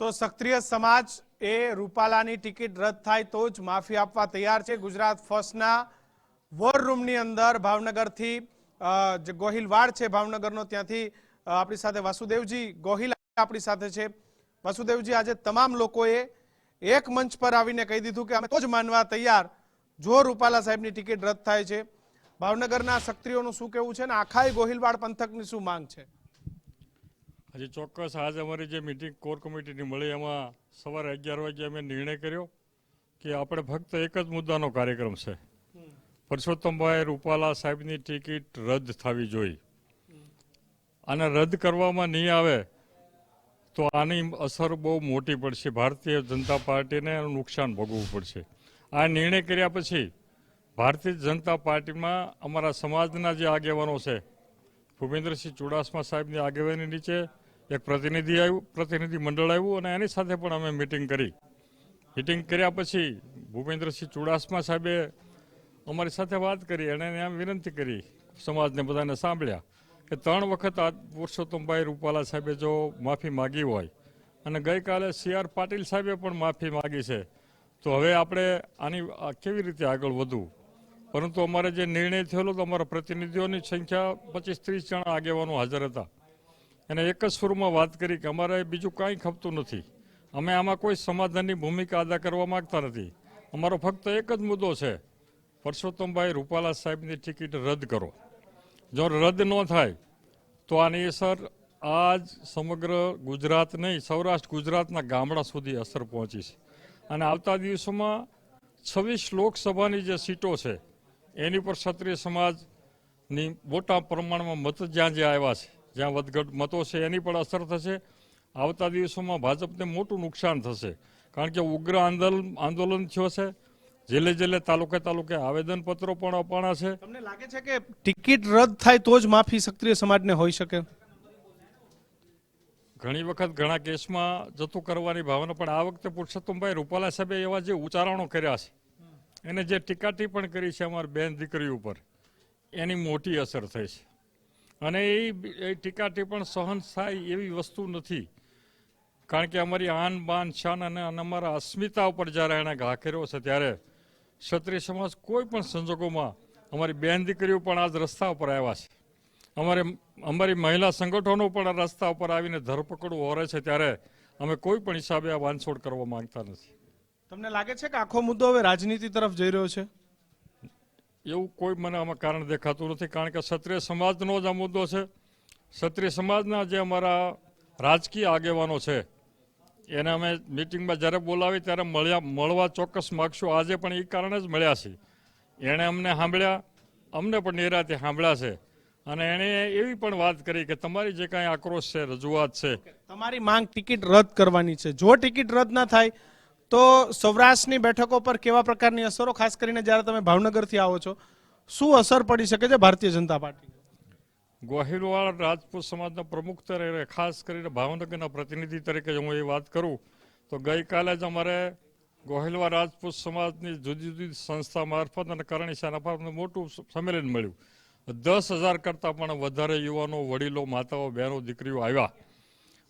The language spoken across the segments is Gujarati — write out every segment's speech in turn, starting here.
તો સક્રિય સમાજ એ રૂપાલાની ટિકિટ રદ થાય તો જ માફી આપવા તૈયાર છે. ગુજરાત ફર્સ્ટના વોર રૂમની અંદર ભાવનગરથી જે ગોહિલવાડ છે ભાવનગરનો, ત્યાંથી આપણી સાથે વાસુદેવજી ગોહિલ આપણી સાથે છે. વાસુદેવજી, આજે તમામ લોકોએ એક મંચ પર આવીને કહી દીધું કે અમે તો જ માનવા તૈયાર જો રૂપાલા સાહેબની ટિકિટ રદ થાય છે. ભાવનગરના સક્રિયોનું શું કેવું છે ને? આખાય ગોહિલવાડ પંથકની શું માંગ છે? હજી ચોક્કસ આજે અમારી જે મિટિંગ કોર કમિટીની મળી, એમાં સવારે અગિયાર વાગે અમે નિર્ણય કર્યો કે આપણે ફક્ત એક જ મુદ્દાનો કાર્યક્રમ છે. પરસોત્તમભાઈ રૂપાલા સાહેબની ટિકિટ રદ થવી જોઈએ. અને રદ કરવામાં નહીં આવે તો આની અસર બહુ મોટી પડશે. ભારતીય જનતા પાર્ટીને નુકસાન ભોગવવું પડશે. આ નિર્ણય કર્યા પછી ભારતીય જનતા પાર્ટીમાં અમારા સમાજના જે આગેવાનો છે, ભૂપેન્દ્રસિંહ ચુડાસમા સાહેબની આગેવાની નીચે એક પ્રતિનિધિ આવ્યું પ્રતિનિધિ મંડળ આવ્યું અને એની સાથે પણ અમે મિટિંગ કરી. મિટિંગ કર્યા પછી ભૂપેન્દ્રસિંહ ચુડાસમા સાહેબે અમારી સાથે વાત કરી અને એને એમ વિનંતી કરી, સમાજને બધાને સાંભળ્યા કે ત્રણ વખત આ પુરુષોત્તમભાઈ રૂપાલા સાહેબે જો માફી માગી હોય અને ગઈકાલે સી આર પાટીલ સાહેબે પણ માફી માગી છે, તો હવે આપણે આની કેવી રીતે આગળ વધવું? પરંતુ અમારે જે નિર્ણય થયેલો તો અમારા પ્રતિનિધિઓની સંખ્યા પચીસ ત્રીસ જણા આગેવાનો હાજર હતા. અને એક જ સુરમાં વાત કરી કે અમારે બીજું કાંઈ ખપતું નથી. અમે આમાં કોઈ સમાધાનની ભૂમિકા અદા કરવા માંગતા નથી. અમારો ફક્ત એક જ મુદ્દો છે. પરસોત્તમભાઈ રૂપાલા સાહેબની ટિકિટ રદ કરો. જો રદ ન થાય, તો આની અસર આજ સમગ્ર ગુજરાત નહીં, સૌરાષ્ટ્ર ગુજરાતના ગામડા સુધી અસર પહોંચી છે. અને આવતા દિવસોમાં છવ્વીસ લોકસભાની જે સીટો છે, એની પર ક્ષત્રિય સમાજની મોટા પ્રમાણમાં મત જ્યાં જ્યાં આવ્યા છે જ્યાં વધઘટ મતો છે એની પણ અસર થશે. આવતા દિવસોમાં ભાજપને મોટું નુકસાન થશે. કારણ કે ઉગ્ર આંદોલન આંદોલન થયો છે જેલે જેલે તાલુકે તાલુકે આવેદનપત્રો પણ અપાણા છે. તમને લાગે છે કે ટિકિટ રદ થાય તો જ માફી સક્રિય સમાજને હોઈ શકે? ઘણી વખત ઘણા કેસમાં જતું કરવાની ભાવના પણ આ વખતે પુરુષોત્તમભાઈ રૂપાલા સાહેબે એવા જે ઉચ્ચારણો કર્યા છે એને જે ટીકા ટિપ્પણ કરી છે અમારી બેન દીકરી ઉપર એની મોટી અસર થઈ છે. અને એ ટીકા ટીપણ સહન થાય એવી વસ્તુ નથી. કારણ કે અમારી આન બાન, શાન અને અમારા અસ્મિતા ઉપર જ્યારે એણે ઘા કર્યો છે, ત્યારે ક્ષત્રિય સમાજ કોઈ પણ સંજોગોમાં અમારી બેન દીકરીઓ પણ આજ રસ્તા ઉપર આવ્યા છે. અમારે અમારી મહિલા સંગઠનો પણ રસ્તા ઉપર આવીને ધરપકડ ઓરે છે, ત્યારે અમે કોઈ પણ હિસાબે આ વાંછોડ કરવા માંગતા નથી. તમને લાગે છે કે આખો મુદ્દો હવે રાજનીતિ તરફ જઈ રહ્યો છે? એવું કોઈ મને આમાં કારણ દેખાતું નથી, કારણ કે ક્ષત્રિય સમાજનો જ આ મુદ્દો છે. ક્ષત્રિય સમાજના જે અમારા રાજકીય આગેવાનો છે, એને અમે મિટિંગમાં જ્યારે બોલાવી ત્યારે મળ્યા, મળવા ચોક્કસ માગશું. આજે પણ એ કારણે જ મળ્યા છીએ. એણે અમને સાંભળ્યા, અમને પણ નિરાતે સાંભળ્યા છે. અને એણે એવી પણ વાત કરી કે તમારી જે કાંઈ આક્રોશ છે, રજૂઆત છે. તમારી માંગ ટિકિટ રદ કરવાની છે. જો ટિકિટ રદ ના થાય તો સૌરાષ્ટ્રની બેઠકો પર કેવા પ્રકારની અસરો? ખાસ કરીને જ્યારે તમે ભાવનગરથી આવો છો, શું અસર પડી શકે છે ભારતીય જનતા પાર્ટી ગોહિલવાડ રાજપૂત સમાજના પ્રમુખ તરીકે, ખાસ કરીને ભાવનગરના પ્રતિનિધિ તરીકે હું એ વાત કરું, તો ગઈકાલે જ અમારે ગોહિલવાડ રાજપૂત સમાજની જુદી જુદી સંસ્થા મારફત અને કરણી સેના મારફત મોટું સંમેલન મળ્યું. દસ હજાર કરતાં પણ વધારે યુવાનો, વડીલો, માતાઓ, બહેનો, દીકરીઓ આવ્યા.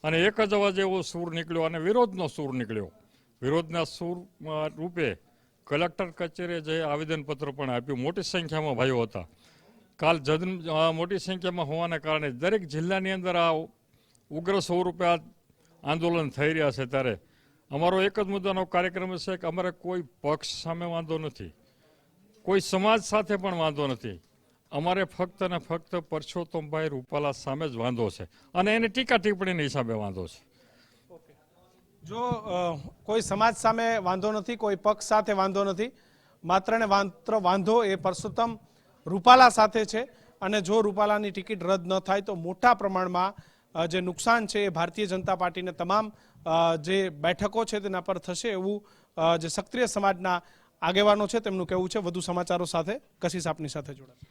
અને એક જ અવાજ એવો સૂર નીકળ્યો અને વિરોધનો સૂર નીકળ્યો. વિરોધના સૂર રૂપે કલેક્ટર કચેરીએ જઈ આવેદનપત્ર પણ આપ્યું. મોટી સંખ્યામાં ભાઈઓ હતા. કાલ જન મોટી સંખ્યામાં હોવાના કારણે દરેક જિલ્લાની અંદર આ ઉગ્ર સ્વરૂપે આ આંદોલન થઈ રહ્યા છે ત્યારે અમારો એક જ મુદ્દાનો કાર્યક્રમ છે કે અમારે કોઈ પક્ષ સામે વાંધો નથી. કોઈ સમાજ સાથે પણ વાંધો નથી. અમારે ફક્ત ને ફક્ત પરસોત્તમભાઈ રૂપાલા સામે જ વાંધો છે. અને એની ટીકા ટિપ્પણીના હિસાબે વાંધો છે. જો કોઈ સમાજ સામે વાંધો નથી, કોઈ પક્ષ સાથે વાંધો નથી, માત્ર ને માત્ર વાંધો એ પરસોત્તમ રૂપાલા સાથે છે અને જો રૂપાલાની ટિકિટ રદ ન થાય તો મોટા પ્રમાણમાં જે નુકસાન છે એ ભારતીય જનતા પાર્ટીને તમામ જે બેઠકો છે તેના પર થશે એવું જે સક્રિય સમાજના આગેવાનો છે તેમનું કહેવું છે. વધુ સમાચારો સાથે કશિશ આપની સાથે જોડાશે.